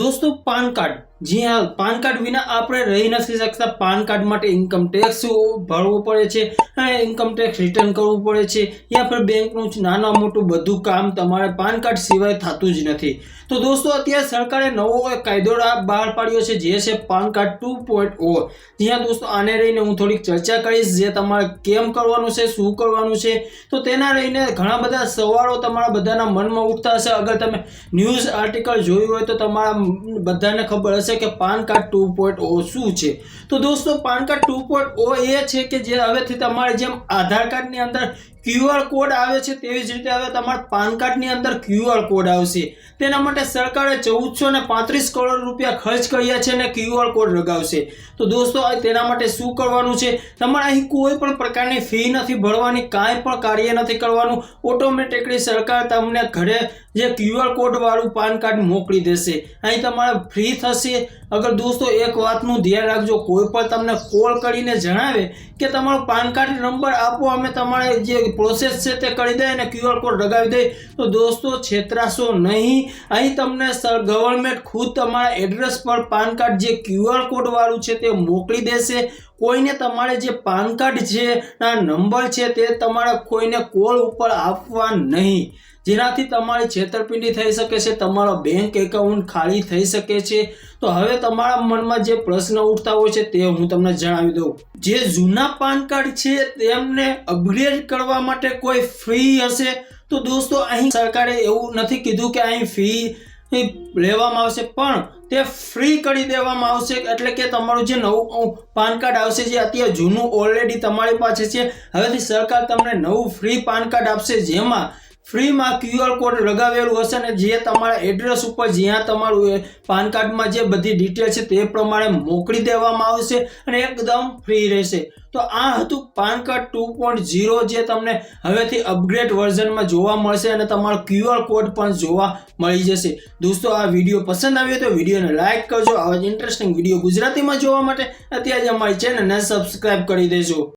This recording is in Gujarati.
દોસ્તો, પાન કાર્ડ. જી હા, પાન કાર્ડ વિના આપણે રહી નથી શકતા. પાન કાર્ડ માટે ઇન્કમ ટેક્સ ભરવો પડે છે ઇન્કમ ટેક્સ રિટર્ન કરવું પડે છે. યા પર બેંકનું નાના મોટું બધું કામ તમારે પાન કાર્ડ સિવાય થતું જ નથી. તો દોસ્તો, અત્યારે સરકારે નવો કાયદો બહાર પાડ્યો છે, જે છે PAN card two point o. જ્યાં દોસ્તો, આને રહીને હું થોડીક ચર્ચા કરીશ, જે તમારે કેમ કરવાનું છે, શું કરવાનું છે. તો તેના રહીને ઘણા બધા સવાલો તમારા બધાના મનમાં ઉઠતા હશે. અગર તમે ન્યૂઝ આર્ટિકલ જોયું હોય તો તમારા બધાને ખબર હશે કે PAN card two point o શું છે? તો દોસ્તો, PAN card two point o એ છે કે જે હવેથી તમારે જેમ આધાર કાર્ડની અંદર ક્યુઆર કોડ આવે છે તેવી જ રીતે હવે તમારા પાન કાર્ડની અંદર ક્યુઆર કોડ આવશે. તેના માટે સરકારે ચૌદસો ને પાંત્રીસ કરોડ રૂપિયા ખર્ચ કર્યા છે અને ક્યુઆર કોડ લગાવશે. તો દોસ્તો તેના માટે શું કરવાનું છે? તમારે અહીં કોઈ પણ પ્રકારની ફી નથી ભરવાની, કાંઈ પણ કાર્ય નથી કરવાનું. ઓટોમેટિકલી સરકાર તમને ઘરે જે ક્યુઆર કોડવાળું પાન કાર્ડ મોકલી દેશે. અહીં તમારે ફ્રી થશે. અગર દોસ્તો, એક વાતનું ધ્યાન રાખજો, કોઈ પણ તમને કોલ કરીને જણાવે કે તમારો પાન કાર્ડ નંબર આપો, અમે તમારે જે પ્રોસેસ છે તે કરી દે અને ક્યુઆર કોડ લગાવી દે. તો દોસ્તો, છેતરાશો નહીં. અહીં તમને સર ગવર્મેન્ટ ખુદ તમારા એડ્રેસ પર પાન કાર્ડ જે ક્યુઆર કોડ વાળું છે તે મોકલી દેશે. કોઈને તમારે જે પાન કાર્ડ છે, ના નંબર છે તે તમારા કોઈને કોલ ઉપર આપવા નહીં. જેનાથી તમારી છેતરપિંડી થઈ શકે છે, તમારો બેંક એકાઉન્ટ ખાલી થઈ શકે છે. તો હવે તમારા મનમાં જે પ્રશ્ન ઉઠતા હોય છે તે હું તમને જણાવી દઉં. જે જૂના પાન કાર્ડ છે તેમને અપગ્રેડ કરવા માટે કોઈ ફ્રી હશે? તો દોસ્તો, અહીં સરકારે એવું નથી કીધું કે અહીં ફી લેવામાં આવશે, પણ તે ફ્રી કરી દેવામાં આવશે એટલે કે તમારું જે નવું પાન કાર્ડ આવશે જે અત્યારે જૂનું ઓલરેડી તમારી પાસે છે, હવેથી સરકાર તમને નવું ફ્રી પાન કાર્ડ આપશે, જેમાં ફ્રીમાં ક્યુઆર કોડ લગાવેલું હશે ને જે તમારા એડ્રેસ ઉપર જ્યાં તમારું પાન કાર્ડમાં જે બધી ડિટેલ છે તે પ્રમાણે મોકલી દેવામાં આવશે અને એકદમ ફ્રી રહેશે. તો આ હતું PAN card two point zero જે તમને હવેથી અપગ્રેડ વર્ઝનમાં જોવા મળશે અને તમારો ક્યુઆર કોડ પણ જોવા મળી જશે. દોસ્તો, આ વીડિયો પસંદ આવ્યો તો વિડીયોને લાઇક કરજો. આવા જ ઇન્ટરેસ્ટિંગ વીડિયો ગુજરાતીમાં જોવા માટે અત્યારે અમારી ચેનલને સબસ્ક્રાઇબ કરી દેજો.